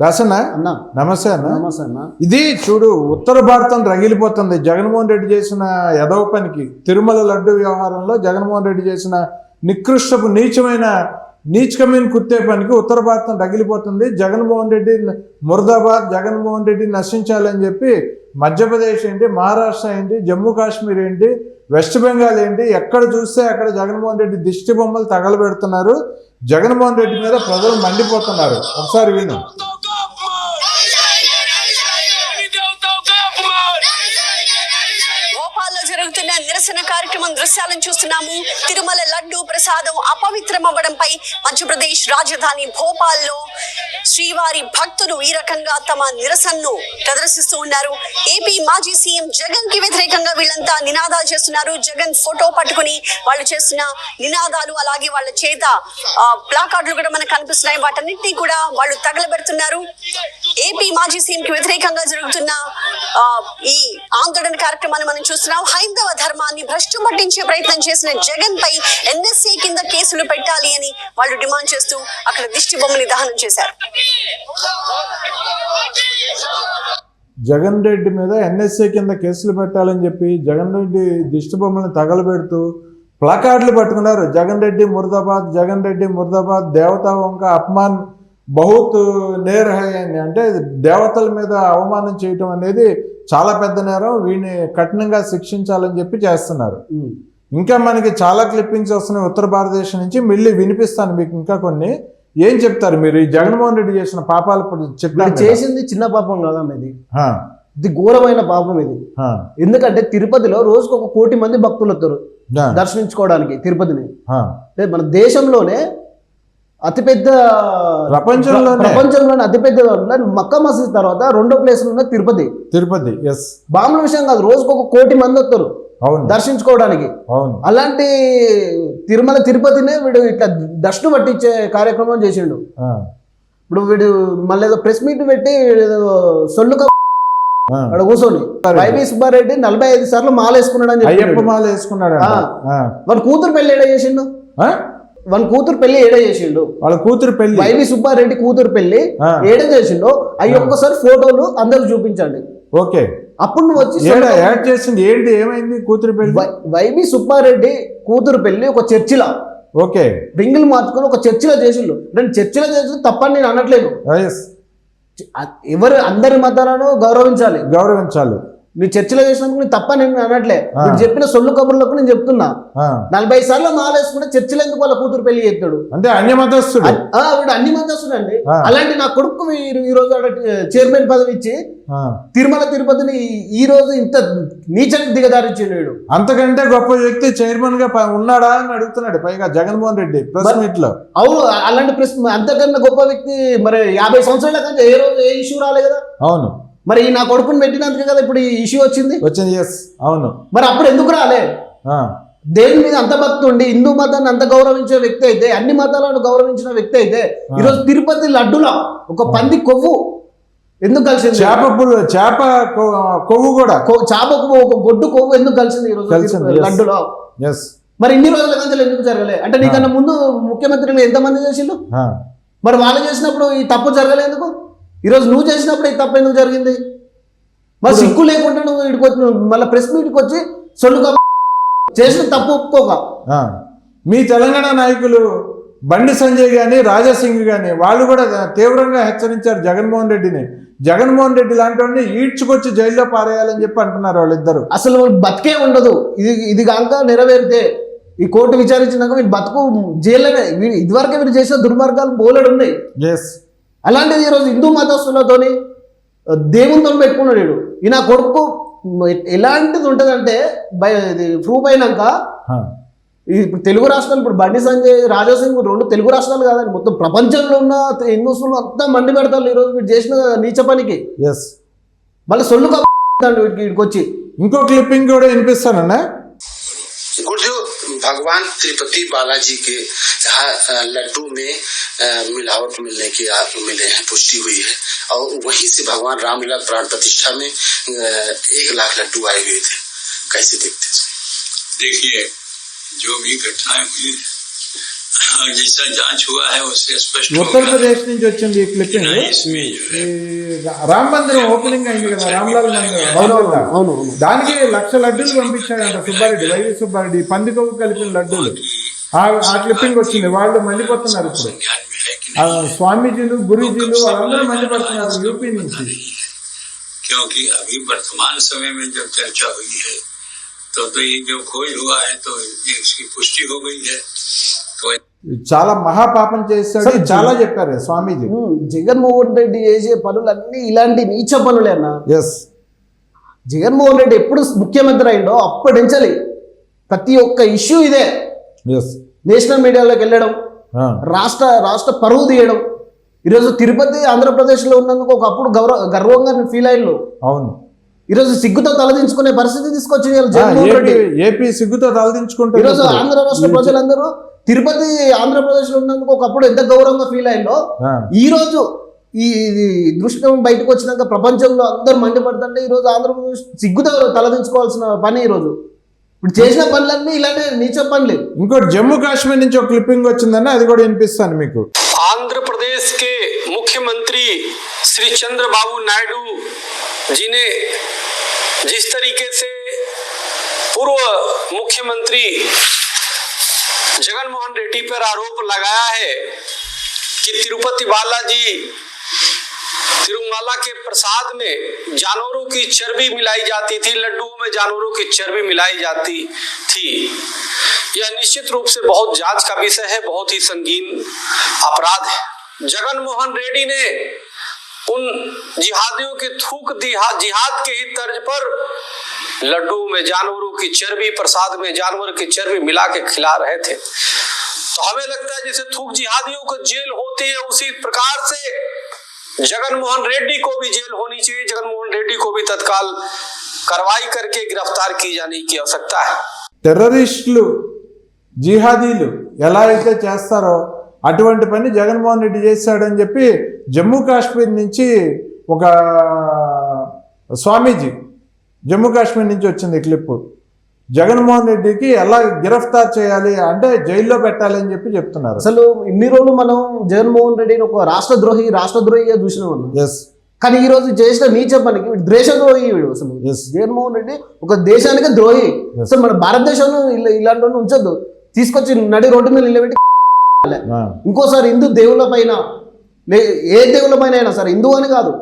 దాసన్న అన్న. నమస్తే అన్న. నమస్తే అన్న. ఇది చూడు ఉత్తర భారతం రగిలిపోతుంది. జగన్మోహన్ రెడ్డి చేసిన ఎదవ పనికి తిరుమల లడ్డు వ్యవహారంలో జగన్మోహన్ రెడ్డి చేసిన నికృష్టపు నీచమైన నీచకమైన కుత్తే పనికి ఉత్తర భారతం రగిలిపోతుంది. జగన్మోహన్ రెడ్డి మురదాబాద్ జగన్మోహన్ రెడ్డి నశించాలని చెప్పి మధ్యప్రదేశ్ ఏంటి మహారాష్ట్ర ఏంటి జమ్మూ కాశ్మీర్ ఏంటి వెస్ట్ బెంగాల్ ఏంటి ఎక్కడ చూస్తే అక్కడ జగన్మోహన్ రెడ్డి దిష్టి బొమ్మలు తగలబెడుతున్నారు. జగన్మోహన్ రెడ్డి మీద ప్రజలు మండిపోతున్నారు. ఒకసారి విను. నిరసన కార్యక్రమం దృశ్యాలను చూస్తున్నాము. తిరుమల లడ్డు ప్రసాదం అపవిత్రమవ్వడంపై మధ్యప్రదేశ్ రాజధాని భోపాల్లో శ్రీవారి భక్తులు ఈ రకంగా తమ నిరసనను ప్రదర్శిస్తూ ఉన్నారు. ఏపీ మాజీ సీఎం జగన్కి వ్యతిరేకంగా వీళ్ళంతా నినాదాలు చేస్తున్నారు. జగన్ ఫోటో పట్టుకుని వాళ్ళు చేస్తున్న నినాదాలు అలాగే వాళ్ళ చేత ప్లాకార్డులు కూడా మనకు కనిపిస్తున్నాయి. వాటన్నిటినీ కూడా వాళ్ళు తగలబెడుతున్నారు. ఏపీ మాజీ సీఎం కి వ్యతిరేకంగా జరుగుతున్న ఈ ఆందోళన కార్యక్రమాన్ని మనం చూస్తున్నాం. హైందవ ధర్మాన్ని భ్రష్టు పట్టించే ప్రయత్నం చేసిన జగన్ పై ఎన్ఎస్ఏ కింద కేసులు పెట్టాలి అని వాళ్ళు డిమాండ్ చేస్తూ అక్కడ దిష్టి బొమ్మని దహనం చేశారు. జగన్ రెడ్డి మీద ఎన్ఎస్ఏ కింద కేసులు పెట్టాలని చెప్పి జగన్ రెడ్డి దిష్టి బొమ్మలను తగలబెడుతూ ప్లకార్డులు పట్టుకున్నారు. జగన్ రెడ్డి ముర్దాబాద్ జగన్ రెడ్డి ముర్దాబాద్ దేవతా వంక అప్మాన్ బహుత్ నేర్ హై అని అంటే దేవతల మీద అవమానం చేయటం అనేది చాలా పెద్ద నేరం. వీడిని కఠినంగా శిక్షించాలని చెప్పి చేస్తున్నారు. ఇంకా మనకి చాలా క్లిప్పింగ్స్ వస్తున్నాయి. ఉత్తర భారతదేశం నుంచి మళ్ళీ వినిపిస్తాను మీకు ఇంకా కొన్ని. ఏం చెప్తారు మీరు? ఈ జగన్మోహన్ రెడ్డి చేసిన పాపాలు చెప్తారు కదా. చేసింది చిన్న పాపం కాదన్న ఇది ఇది ఘోరమైన పాపం ఇది. ఎందుకంటే తిరుపతిలో రోజుకు ఒక కోటి మంది భక్తులు వస్తారు దర్శించుకోవడానికి తిరుపతిని. మన దేశంలోనే అతిపెద్ద ప్రపంచంలోనే. ప్రపంచంలోనే అతిపెద్ద మక్కా మసీద్ తర్వాత రెండో ప్లేస్ ఉన్న తిరుపతి. తిరుపతి ఎస్ బాంబుల విషయం కాదు రోజుకు ఒక కోటి మంది వస్తారు అవును. దర్శించుకోవడానికి. అవును. అలాంటి తిరుమల తిరుపతినే వీడు ఇట్లా దష్టు పట్టించే కార్యక్రమం చేసిండు. ఇప్పుడు వీడు మళ్ళీ ఏదో ప్రెస్ మీట్ పెట్టి సొల్లు. అక్కడ కూర్చొని వైవి సుబ్బారెడ్డి నలభై ఐదు సార్లు మాల వేసుకున్నాడు అని చెప్పి మాల వేసుకున్నాడు. వాడి కూతురు ఏడ చేసిండు? వాని కూతురు పెళ్ళి ఏడ చేసిండు? వాళ్ళ కూతురు పెళ్ళి వైవి సుబ్బారెడ్డి కూతురు పెళ్ళి. ఏడ చేసిండో? అవి ఒక్కసారి ఫోటోలు అందరికి చూపించండి. ఓకే. అప్పుడు నువ్వు వచ్చి యాడ్ చేసింది? ఏంటి ఏమైంది కూతురు పెళ్ళి వైవి సుబ్బారెడ్డి కూతురు పెళ్ళి ఒక చర్చిలో. ఓకే. రింగులు మార్చుకొని ఒక చర్చిలో చేసిండు. నేను చర్చిలో చేసి తప్పని నేను అనట్లేదు. ఎవరు అందరి మతాలను గౌరవించాలి? గౌరవించాలి. నీ చర్చిలో చేసినందుకు నేను తప్ప నేను అనట్లే. నేను చెప్పిన సొల్లు కబుర్లకు నేను చెప్తున్నా. నలభై సార్లు మాలేసుకుంటే చర్చిలో ఎందుకు వాళ్ళ కూతురు పెళ్ళి చేస్తాడు? అంటే అన్యమతస్తుడు ఆ, వీడు అన్ని వస్తున్నాడండి ఆ. అలాంటి నా కొడుకు మీరు ఈ రోజు చైర్మన్ పదవి ఇచ్చి తిరుమల తిరుపతిని ఈ- రోజు ఇంత నీచకి దిగదారించిండు వీడు. అంతకంటే గొప్ప వ్యక్తి చైర్మన్గా ఉన్నాడా అని అడుగుతున్నాడు. పైగా జగన్మోహన్ రెడ్డి ప్రెస్ మరి- మీట్లో అవును అలాంటి ప్రశ్న అంతకన్నా గొప్ప వ్యక్తి మరి యాభై సంవత్సరాల కంటే ఏ రోజు ఏ ఇష్యూ రాలే కదా? అవును. మరి ఈ నా కొడుకుని పెట్టినందుకే కదా ఇప్పుడు ఈ ఇష్యూ వచ్చింది? వచ్చింది ఎస్ అవును. మరి అప్పుడు ఎందుకు రాలే? ఆ, దేవుని మీద అంత భక్తి ఉండి హిందూ మతాన్ని అంత గౌరవించే వ్యక్తి అయితే అన్ని మతాలను గౌరవించిన వ్యక్తి అయితే ఈరోజు తిరుపతి లడ్డులో ఒక పంది కొవ్వు ఎందుకు కలిసింది? చేప చేప కొవ్వు కూడా. చేప కొవ్వు ఒక గొడ్డు కొవ్వు ఎందుకు కలిసింది ఈరోజు. లడ్డులో? ఎస్ మరి ఇన్ని రోజుల కంచెలు ఎందుకు జరగలే? అంటే నీకన్నా ముందు ముఖ్యమంత్రులు ఎంతమంది చేసిండు మరి వాళ్ళు చేసినప్పుడు ఈ తప్పు జరగలేందుకు ఈరోజు నువ్వు చేసినప్పుడు ఈ తప్పు ఎందుకు జరిగింది? మరి సిగ్గు లేకుండా నువ్వు నువ్వు మళ్ళీ ప్రెస్ మీట్కి వచ్చి సొల్లు చేసిన తప్పు ఒప్పుకోక. మీ తెలంగాణ నాయకులు బండి సంజయ్ గాని రాజాసింగ్ గాని వాళ్ళు కూడా తీవ్రంగా హెచ్చరించారు జగన్మోహన్ రెడ్డిని. జగన్మోహన్ రెడ్డి లాంటి వాడిని ఈడ్చుకొచ్చి జైల్లో పారేయాలని చెప్పి అంటున్నారు వాళ్ళిద్దరు. అసలు బతికే ఉండదు. ఇది ఇది కాక నెరవేరితే. ఈ కోర్టు విచారించినాక వీడు బతుకు జైల్లోనే ఇదివరకే వీరు చేసిన దుర్మార్గాలు బోలెడు ఉన్నాయి ఎస్ అలాంటిది ఈరోజు హిందూ మతస్థులతోని దేవునితో పెట్టుకున్నాడు వీడు. ఈయన కొడుకు ఎలాంటిది ఉంటుందంటే బై ప్రూవ్ అయినాక ఇప్పుడు తెలుగు రాష్ట్రాలు ఇప్పుడు బండి సంజయ్ రాజాసింగ్ రెండు తెలుగు రాష్ట్రాలు కాదండి. మొత్తం ప్రపంచంలో ఉన్న హిందూస్లు అంతా మండి పెడతారు ఈరోజు వీడు చేసిన నీచ పనికి. ఎస్ మళ్ళీ సొల్లు కాబట్టి వీడికి వీడికి వచ్చి ఇంకో క్లిప్పింగ్ కూడా వినిపిస్తానన్నా भगवान तिरुपति बालाजी के यहाँ लड्डू में मिलावट मिलने की मिले हैं, पुष्टि हुई है। और वहीं से भगवान रामलीला प्राण प्रतिष्ठा में एक लाख लड्डू आए हुए थे। कैसे देखते देखिए, जो भी घटनाएँ हुई जैसा जांच हुआ है उससे स्पष्ट हो गया ఉత్తరప్రదేశ్ నుంచి వచ్చింది ఈ క్లిప్పింగ్ कि इसमें जो है ఈ రామ్ మందిరం ఓపెనింగ్ అయింది కదా రామ్లాల్ మందిరం అవును అవును అవును దానికి లక్ష లడ్డూలు పంపించాడంట సుబ్బారెడ్డి వైవి సుబ్బారెడ్డి ఈ పంది కొవ్వు కలిపిన లడ్డూలు ఆ ఆ క్లిప్పింగ్ వచ్చింది వాళ్ళు మండిపోతున్నారు ఇప్పుడు ज्ञान में है कि ఆ స్వామీజీలు గురూజీలు వాళ్ళందరూ మండిపడుతున్నారు యూపీ నుంచి नहीं क्योंकि अभी वर्तमान समय में जब चर्चा हुई है तो तो ये जो खोज हुआ है तो ये इसकी पुष्टि हो गई है तो చాలా మహాపాపం చేశాడు. చాలా చెప్పారు స్వామీజీ. జగన్మోహన్ రెడ్డి చేసే పనులన్నీ ఇలాంటి నీచ పనులే అన్న. ఎస్ జగన్మోహన్ రెడ్డి ఎప్పుడు ముఖ్యమంత్రి అయిందో అప్పటి నుంచలి ప్రతి ఒక్క ఇష్యూ ఇదే. ఎస్ నేషనల్ మీడియాలోకి వెళ్ళడం రాష్ట్ర రాష్ట్ర పరువు తీయడం. ఈరోజు తిరుపతి ఆంధ్రప్రదేశ్లో ఉన్నందుకు ఒకప్పుడు గౌరవ గర్వంగా ఫీల్ అయ్యారు అవును. ఈరోజు సిగ్గుతో తలదించుకునే పరిస్థితి తీసుకొచ్చి ఏపీ సిగ్గుతో తలదించుకుంటే ఈరోజు ఆంధ్ర రాష్ట్ర ప్రజలందరూ తిరుపతి ఆంధ్రప్రదేశ్లో ఉన్నందుకు ఒకప్పుడు ఎంత గౌరవంగా ఫీల్ అయిందో ఈ రోజు ఈ దృశ్యం బయటకు వచ్చినాక ప్రపంచంలో అందరూ మండిపడుతుంటే రోజు ఆంధ్రప్రదేశ్ సిగ్గుతో తలదించుకోవాల్సిన పని ఈరోజు. ఇప్పుడు చేసిన పనులన్నీ ఇలానే నీచ పనులు. ఇంకోటి జమ్మూ కాశ్మీర్ నుంచి ఒక క్లిప్పింగ్ వచ్చిందని అది కూడా వినిపిస్తాను మీకు. ఆంధ్రప్రదేశ్ కే ముఖ్యమంత్రి శ్రీ చంద్రబాబు నాయుడు नायडू जी ने जिस तरीके से पूर्व मुख्यमंत्री जगन मोहन रेड्डी पर आरोप लगाया है कि तिरुपति बालाजी तिरुमला के प्रसाद में जानवरों की चर्बी मिलाई जाती थी, लड्डुओं में जानवरों की चर्बी मिलाई जाती थी। यह निश्चित रूप से बहुत जाँच का विषय है, बहुत ही संगीन अपराध है। जगन मोहन रेड्डी ने उन जिहादियों के थूक दिहा जिहाद के ही तर्ज पर लड्डू में जानवरों की चर्बी प्रसाद में जानवर की चर्बी मिला के खिला रहे थे तो हमें लगता है जैसे थूक जिहादियों को जेल होती है उसी प्रकार से जगन मोहन रेड्डी को भी जेल होनी चाहिए जगन मोहन रेड्डी को भी तत्काल कार्रवाई करके गिरफ्तार की जाने की आवश्यकता है టెర్రరిస్టులు జిహాదీలు ఎలా అయితే చేస్తారో అటువంటి పని జగన్మోహన్ రెడ్డి చేశాడని చెప్పి జమ్మూ కాశ్మీర్ నుంచి ఒక స్వామీజీ జమ్మూ కాశ్మీర్ నుంచి వచ్చింది క్లిప్ జగన్మోహన్ రెడ్డికి ఎలా గిరఫ్తార్ చేయాలి అంటే జైల్లో పెట్టాలి అని చెప్పి చెప్తున్నారు. అసలు ఇన్ని రోజులు మనం జగన్మోహన్ రెడ్డిని ఒక రాష్ట్రద్రోహి రాష్ట్రద్రోహిగా చూసినాం అన్న ఎస్ కానీ ఈ రోజు చేసిన నీచ పనికి వీడు దేశద్రోహి వీడు అసలు. జగన్మోహన్ రెడ్డి ఒక దేశానికి ద్రోహి. అసలు మన భారతదేశంలో ఇలా ఇలాంటి ఉంచొద్దు. తీసుకొచ్చి నడి రోడ్డు మీద నిలబెట్టి ఇంకోసారి హిందూ దేవుళ్ళ పైన లే ఏ దేవుళ్ళ పైన అయినా సరే హిందూ అని కాదు.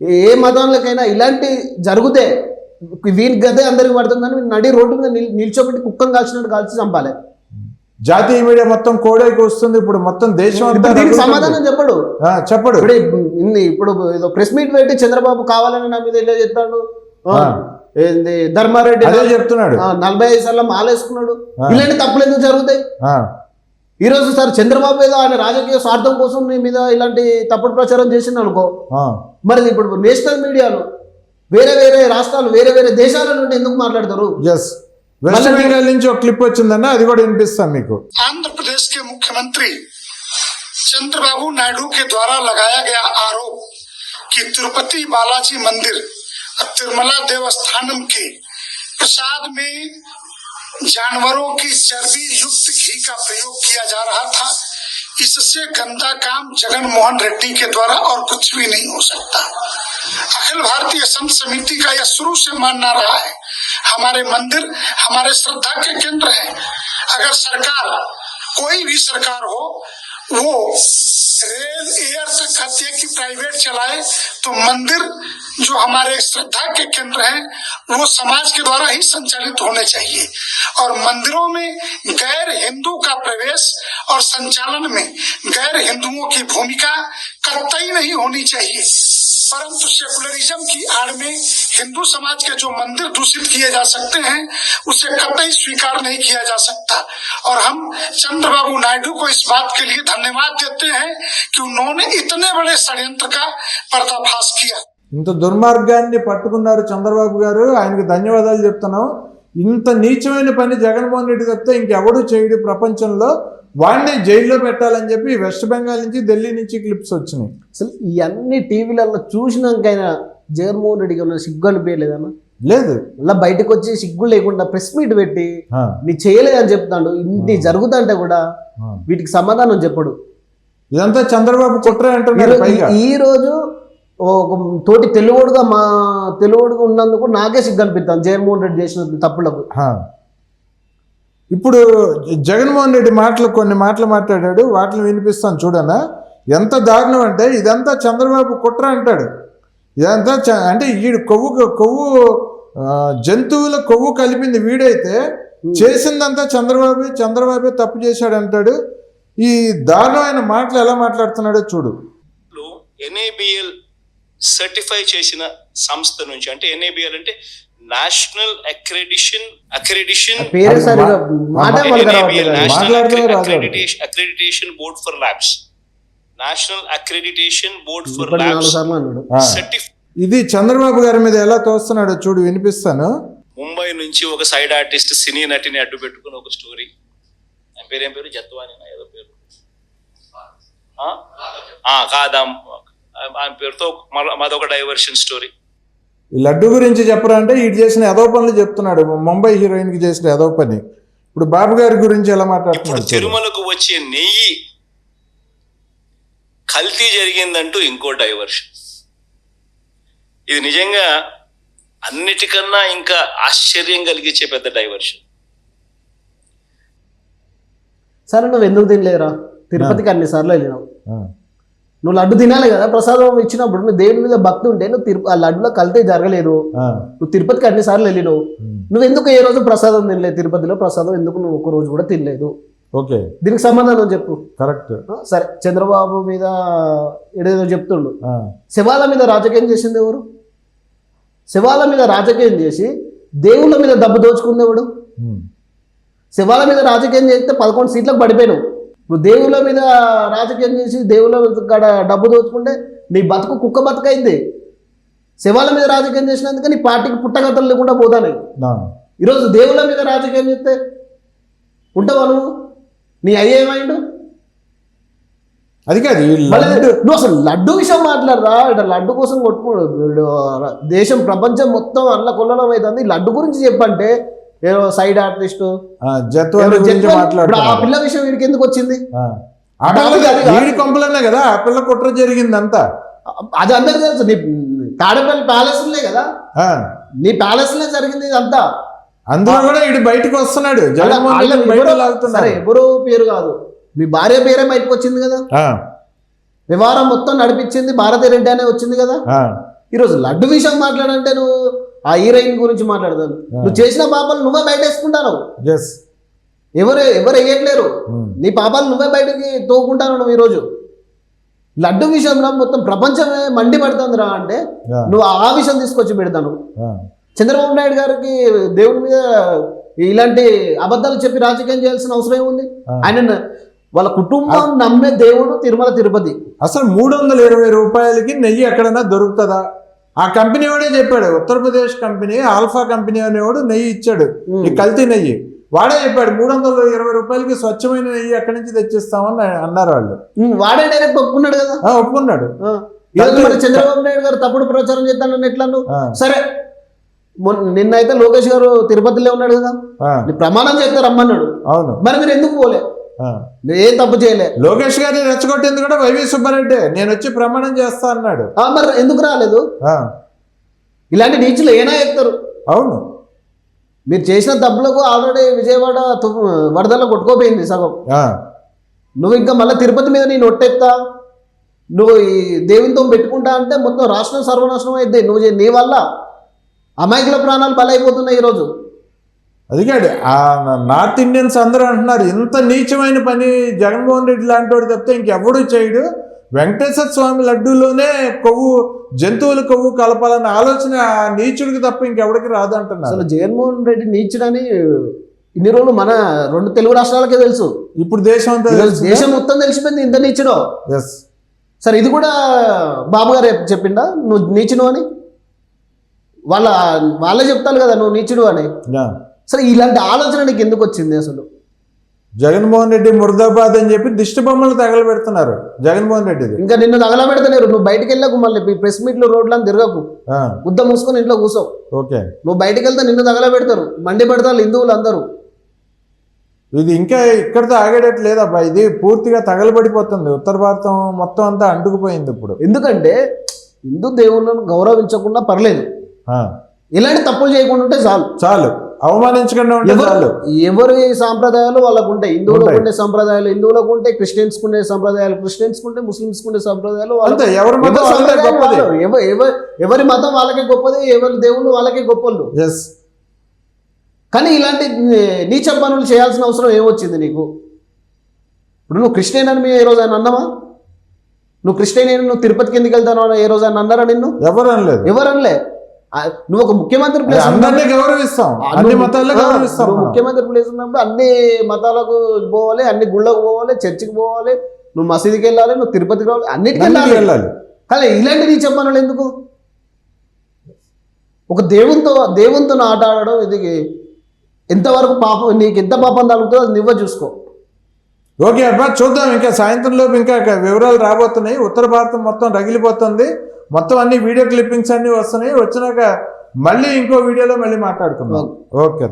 ఏ మతాలకైనా ఇలాంటి జరిగితే వీని గదే అందరికి పడుతుందని నడి రోడ్డు మీద నిల్- నిల్చోబెట్టి కుక్కను కాల్చినట్టు కాల్చి చంపాలి. జాతీయ మీడియా మొత్తం కోడైకి వస్తుంది. ఇప్పుడు మొత్తం దేశం దీనికి. సమాధానం చెప్పడు. చెప్పడు. ఇప్పుడు ఇన్ని ఇప్పుడు ఏదో ప్రెస్ మీట్ పెట్టి చంద్రబాబు కావాలని నా మీద ఇలా చెప్తాడు? ధర్మారెడ్డి అదే చెప్తున్నాడు. నలభై ఐదు సార్లు మాలేసుకున్నాడు. ఇలాంటి తప్పులు ఎందుకు జరుగుతాయి? ఆ, ఈ రోజు సార్ చంద్రబాబు ఏదో ఆయన రాజకీయ స్వార్థం కోసం నీ మీద ఇలాంటి తప్పుడు ప్రచారం చేసింది అనుకో ఆ. మరి ఇప్పుడు నేషనల్ మీడియాలో వేరే వేరే రాష్ట్రాలు వేరే వేరే దేశాల నుండి ఎందుకు మాట్లాడతారు ఎస్ వెస్ట్ బెంగాల్ నుంచి ఒక క్లిప్ వచ్చిందన్న అది కూడా వినిపిస్తాం మీకు आंध्र प्रदेश के मुख्यमंत्री चंद्रबाबू नायडू के द्वारा लगाया गया आरोप कि तिरुपति बालाजी मंदिर और तिरुमला देवस्थानम के प्रसाद में जानवरों की चर्बी युक्त घी का प्रयोग किया जा रहा था। इससे गंदा काम जगन मोहन रेड्डी के द्वारा और कुछ भी नहीं हो सकता। अखिल भारतीय संत समिति का यह शुरू से मानना रहा है, हमारे मंदिर, हमारे श्रद्धा के केंद्र हैं। अगर सरकार, कोई भी सरकार हो, वो रेल एयर से कहती है कि प्राइवेट चलाए तो मंदिर जो हमारे श्रद्धा के केंद्र है, वो समाज के द्वारा ही संचालित होने चाहिए। और मंदिरों में गैर हिंदू का प्रवेश और संचालन में गैर हिंदुओं की भूमिका कतई नहीं होनी चाहिए। परंतु सेकुलरिज्म की आड़ में हिंदू समाज के जो मंदिर दूषित किए जा सकते हैं उसे कतई स्वीकार नहीं किया जा सकता और हम चंद्रबाबू नायडू को इस बात के लिए धन्यवाद देते हैं कि उन्होंने इतने बड़े षड्यंत्र का पर्दाफाश किया ఇంత దుర్మార్గాన్ని పట్టుకున్నారు చంద్రబాబు గారు ఆయనకి ధన్యవాదాలు చెప్తున్నాం ఇంత నీచమైన పని జగన్మోహన్ రెడ్డి తప్పితే ఇంకెవడు చేయడు ప్రపంచంలో వాడిని జైల్లో పెట్టాలని చెప్పి వెస్ట్ బెంగాల్ నుంచి ఢిల్లీ నుంచి క్లిప్స్ వచ్చినాయి. అసలు ఇవన్నీ టీవీలలో చూసినాకైనా జగన్మోహన్ రెడ్డికి ఉన్న సిగ్గు అనిపించలేదన్న లేదు. మళ్ళీ బయటకు వచ్చి సిగ్గు లేకుండా ప్రెస్ మీట్ పెట్టి నీ చేయలేదని చెప్తాడు. ఇన్ని జరుగుతుంటే కూడా. వీటికి సమాధానం చెప్పడు. ఇదంతా చంద్రబాబు కుట్ర అంటున్నారు ఈ రోజు ఒక తోటి తెలుగుడుగా మా తెలుగుడుగా ఉన్నందుకు నాకే సిగ్గు అనిపిస్తాను జగన్మోహన్ రెడ్డి చేసిన తప్పులకు. ఇప్పుడు జగన్మోహన్ రెడ్డి మాటలు కొన్ని మాటలు మాట్లాడాడు వాటిని వినిపిస్తాను చూడనా? ఎంత దారుణం అంటే ఇదంతా చంద్రబాబు కుట్ర అంటాడు. ఇదంతా చ- అంటే వీడు కొవ్వు కొవ్వు జంతువుల కొవ్వు కలిపింది వీడైతే చేసిందంతా చంద్రబాబు చంద్రబాబే తప్పు చేశాడు అంటాడు. ఈ దారుణమైన మాటలు ఎలా మాట్లాడుతున్నాడో చూడు. ఎన్ఏబిఎల్ సర్టిఫై చేసిన సంస్థ నుంచి అంటే ఎన్ఏబిఎల్ అంటే నేషనల్ అక్రెడిషన్ అక్రెడిషన్ పేరే. National. Accreditation accreditation board for labs national accreditation board for labs ఇది చంద్రబాబు గారి మీద ఎలా తోస్తున్నాడో చూడు వినిపిస్తాను. ముంబై నుంచి ఒక సైడ్ ఆర్టిస్ట్ సినీ నటిని అడ్డు పెట్టుకుని ఒక స్టోరీ. ఆయన పేరు ఏం పేరు? జత్వాని ఏదో పేరు. ఆ? ఆ, కాదా ఆయన పేరుతో మరో- మాదొక డైవర్షన్ స్టోరీ లడ్డు గురించి చెప్పరా అంటే ఇటు చేసిన ఎదవ పనులు చెప్తున్నాడు. ముంబై హీరోయిన్కి చేసిన ఎదవ పని. ఇప్పుడు బాబు గారి గురించి ఎలా మాట్లాడుతున్నాడు. తిరుమలకు వచ్చే నెయ్యి కల్తీ జరిగిందంటూ ఇంకో డైవర్షన్. ఇది నిజంగా అన్నిటికన్నా ఇంకా ఆశ్చర్యం కలిగించే పెద్ద డైవర్షన్. సరే నువ్వు ఎందుకు తినలేరా తిరుపతికి అన్ని సార్లు వెళ్ళినావు. నువ్వు లడ్డు తినాలి కదా ప్రసాదం ఇచ్చినప్పుడు నువ్వు దేవుని మీద భక్తి ఉంటే నువ్వు తిరు ఆ లడ్డులో కల్తీ జరగలేదు. నువ్వు తిరుపతికి అన్ని సార్లు వెళ్ళినావు. నువ్వు ఎందుకు ఏ రోజు ప్రసాదం తినలేదు? తిరుపతిలో ప్రసాదం ఎందుకు నువ్వు ఒక రోజు కూడా తినలేదు? ఓకే. దీనికి సమాధానం చెప్పు. కరెక్ట్. సరే. చంద్రబాబు మీద ఏదేదో చెప్తుండు. శివాల మీద రాజకీయం చేసింది ఎవరు? శివాల మీద రాజకీయం చేసి దేవుళ్ళ మీద డబ్బు దోచుకుంది ఎవడు? శివాల మీద రాజకీయం చేస్తే పదకొండు సీట్లకు పడిపోయినావు. నువ్వు దేవుళ్ళ మీద రాజకీయం చేసి దేవుళ్ళ కాడ డబ్బు దోచుకుంటే నీ బతుకు కుక్క బతుకైంది. శివాల మీద రాజకీయం చేసినందుకే నీ పార్టీకి పుట్టగతలు లేకుండా పోతాయి ఆ, ఈరోజు దేవుళ్ళ మీద రాజకీయం చేస్తే ఉంటావా నువ్వు? నీ అయ్య ఏమైండు అది కాదు నువ్వు అసలు లడ్డు విషయం మాట్లాడరా? ఇక్కడ లడ్డు కోసం కొట్టుకో దేశం ప్రపంచం మొత్తం అల్ల కొల్లడం అవుతుంది. లడ్డు గురించి చెప్పంటే ఏదో సైడ్ ఆర్టిస్ట్ ఆ, పిల్ల విషయం వీడికి ఎందుకు వచ్చింది. వీడి కొంపలనే కదా ఆ పిల్ల కుట్ర జరిగిందంతా. అది అందరికి తెలుసు. నీ తాడేపల్లి ప్యాలెస్ ఉన్నాయి కదా. నీ ప్యాలెస్లో జరిగింది ఇదంతా. అందులో కూడా ఇడు బయటకు వస్తున్నాడు. సరే ఎవరో పేరు కాదు. మీ భార్య పేరే బయటకు వచ్చింది కదా. ఆ, వ్యవహారం మొత్తం నడిపించింది భారతి రెడ్డి అనే వచ్చింది కదా. ఈరోజు లడ్డు విషయం మాట్లాడంటే నువ్వు ఆ హీరోయిన్ గురించి మాట్లాడతాను నువ్వు చేసిన పాపాలు నువ్వే బయట వేసుకుంటాను yes. ఎవరు ఎవరు వేయట్లేరు ఉమ్, నీ పాపాలు నువ్వే బయటకి తోకుంటాను నువ్వు ఈరోజు. లడ్డు విషయంలో మొత్తం ప్రపంచమే మండి పడుతుందిరా అంటే నువ్వు ఆ విషయం తీసుకొచ్చి పెడతాను. చంద్రబాబు నాయుడు గారికి దేవుడి మీద ఇలాంటి అబద్ధాలు చెప్పి రాజకీయం చేయాల్సిన అవసరం ఏముంది. ఆయన వాళ్ళ కుటుంబం నమ్మే దేవుడు తిరుమల తిరుపతి. అసలు మూడు వందల ఇరవై రూపాయలకి నెయ్యి ఎక్కడైనా దొరుకుతుందా? ఆ కంపెనీ వాడే చెప్పాడు ఉత్తరప్రదేశ్ కంపెనీ ఆల్ఫా కంపెనీ అనేవాడు నెయ్యి ఇచ్చాడు. ఈ కల్తీ నెయ్యి. వాడే చెప్పాడు మూడు వందల ఇరవై రూపాయలకి స్వచ్ఛమైన నెయ్యి ఎక్కడి నుంచి తెచ్చిస్తామని అన్నారు వాళ్ళు. వాడే డైరెక్ట్ ఒప్పుకున్నాడు కదా? ఒప్పుకున్నాడు. చంద్రబాబు నాయుడు గారు తప్పుడు ప్రచారం చేద్దానని ఎట్లా సరే. మొన్న నిన్నైతే లోకేష్ గారు తిరుపతిలో ఉన్నాడు కదా? ప్రమాణం చేస్తే రమ్మన్నాడు అవును. మరి మీరు ఎందుకు పోలే? ఏం తప్పు చేయలే. లోకేష్ గారిని రెచ్చగొట్టింది కూడా వైవి సుబ్బారెడ్డి. నేను వచ్చి ప్రమాణం చేస్తా అన్నాడు. మరి ఎందుకు రాలేదు? ఇలాంటి నీచులు ఏనా ఎక్కుతారు అవును. మీరు చేసిన తప్పులకు ఆల్రెడీ విజయవాడ వరదల్లో కొట్టుకోపోయింది సగం. నువ్వు ఇంకా మళ్ళీ తిరుపతి మీద నేను ఒట్టెత్తా నువ్వు ఈ దేవునితో పెట్టుకుంటా అంటే మొత్తం రాష్ట్రం సర్వనాశనం అయింది నువ్వు నీ వల్ల అమాయకుల ప్రాణాలు బలైపోతున్నాయి ఈరోజు. అది కాదు. ఆ నార్త్ ఇండియన్స్ అందరూ అంటున్నారు ఇంత నీచమైన పని జగన్మోహన్ రెడ్డి లాంటి వాడు తప్పితే ఇంకెవడూ చేయడు. వెంకటేశ్వర స్వామి లడ్డూలోనే కొవ్వు జంతువుల కొవ్వు కలపాలన్న ఆలోచన ఆ నీచుడికి తప్ప ఇంకెవడికి రాదు అంటున్నారు. అసలు జగన్మోహన్ రెడ్డి నీచుడని ఇన్ని రోజులు మన రెండు తెలుగు రాష్ట్రాలకే తెలుసు. ఇప్పుడు దేశం అంతా దేశం మొత్తం తెలిసిపోయింది ఇంత నీచుడో. ఎస్ సరే ఇది కూడా బాబు గారు చెప్పిండా? నువ్వు నీచుడు అని? వాళ్ళ వాళ్ళే చెప్తారు కదా నువ్వు నీచుడు అని. సరే ఇలాంటి ఆలోచన నీకు ఎందుకు వచ్చింది అసలు? జగన్మోహన్ రెడ్డి ముర్దాబాద్ అని చెప్పి దిష్టి బొమ్మలు తగలబెడుతున్నారు జగన్మోహన్ రెడ్డిది. ఇంకా నిన్ను తగలబెడతలేరు. నువ్వు బయటికి వెళ్ళకు మళ్ళీ. ప్రెస్ మీట్లు రోడ్లను తిరగకు. ఆ, గుద్ద మూసుకొని ఇంట్లో కూర్చో ఓకే. నువ్వు బయటికి వెళ్తే నిన్ను తగలబెడతారు. మండి పెడతారు హిందువులు అందరూ. ఇది ఇంకా ఇక్కడితో ఆగేటట్టు లేదబ్బా ఇది పూర్తిగా తగలబడిపోతుంది. ఉత్తర భారతం మొత్తం అంతా అంటుకుపోయింది ఇప్పుడు. ఎందుకంటే హిందూ దేవుళ్ళను గౌరవించకుండా పర్లేదు. ఇలాంటి తప్పులు చేయకుండా ఉంటే చాలు. చాలు. అవమానించకుండా ఎవరు ఎవరి సాంప్రదాయాలు వాళ్ళకు ఉంటాయి? హిందువులకు. ఉండే సంప్రదాయాలు హిందువులకు ఉంటే క్రిస్టియన్స్ ఉండే సంప్రదాయాలు క్రిస్టియన్స్ ఉంటే ముస్లిమ్స్ ఉండే సంప్రదాయాలు ఎవరి మతం ఎవరి ఎవరి మతం వాళ్ళకే గొప్పది ఎవరి దేవుళ్ళు వాళ్ళకే గొప్పలు ఎస్ కానీ ఇలాంటి నీచ పనులు చేయాల్సిన అవసరం ఏమొచ్చింది నీకు? ఇప్పుడు నువ్వు క్రిస్టియన్ అని మేము ఏ రోజు ఆయన అన్నామా నువ్వు క్రిస్టియన్ నువ్వు తిరుపతికి ఎందుకు వెళ్తాను ఏ రోజు ఆయన అన్నారా నిన్ను? ఎవరు అనలేదు. ఎవరనలే ఆ, నువ్వు ఒక ముఖ్యమంత్రి ప్లేస్ అందరినీ గౌరవిస్తాం. అన్ని మతాల్లో గౌరవిస్తాం. ముఖ్యమంత్రి ప్లేస్ ఉన్నప్పుడు అన్ని మతాలకు పోవాలి అన్ని గుళ్ళకు పోవాలి చర్చికి పోవాలి నువ్వు మసీదుకి వెళ్ళాలి నువ్వు తిరుపతికి రావాలి అన్నిటికీ వెళ్ళాలి. కానీ ఇలాంటి నీ చెప్పనులు ఎందుకు? ఒక దేవునితో దేవునితో ఆట ఆడడం ఇది ఎంతవరకు పాపం నీకు ఎంత పాపం తగ్గుతుందో అది నువ్వే చూసుకో. ఓకే అబ్బా చూద్దాం. ఇంకా సాయంత్రం లోపు ఇంకా వివరాలు రాబోతున్నాయి. ఉత్తర భారతం మొత్తం రగిలిపోతుంది. మొత్తం అన్ని వీడియో క్లిప్పింగ్స్ అన్ని వస్తున్నాయి. వచ్చినాక మళ్ళీ ఇంకో వీడియోలో మళ్ళీ మాట్లాడుకుందాం. ఓకే.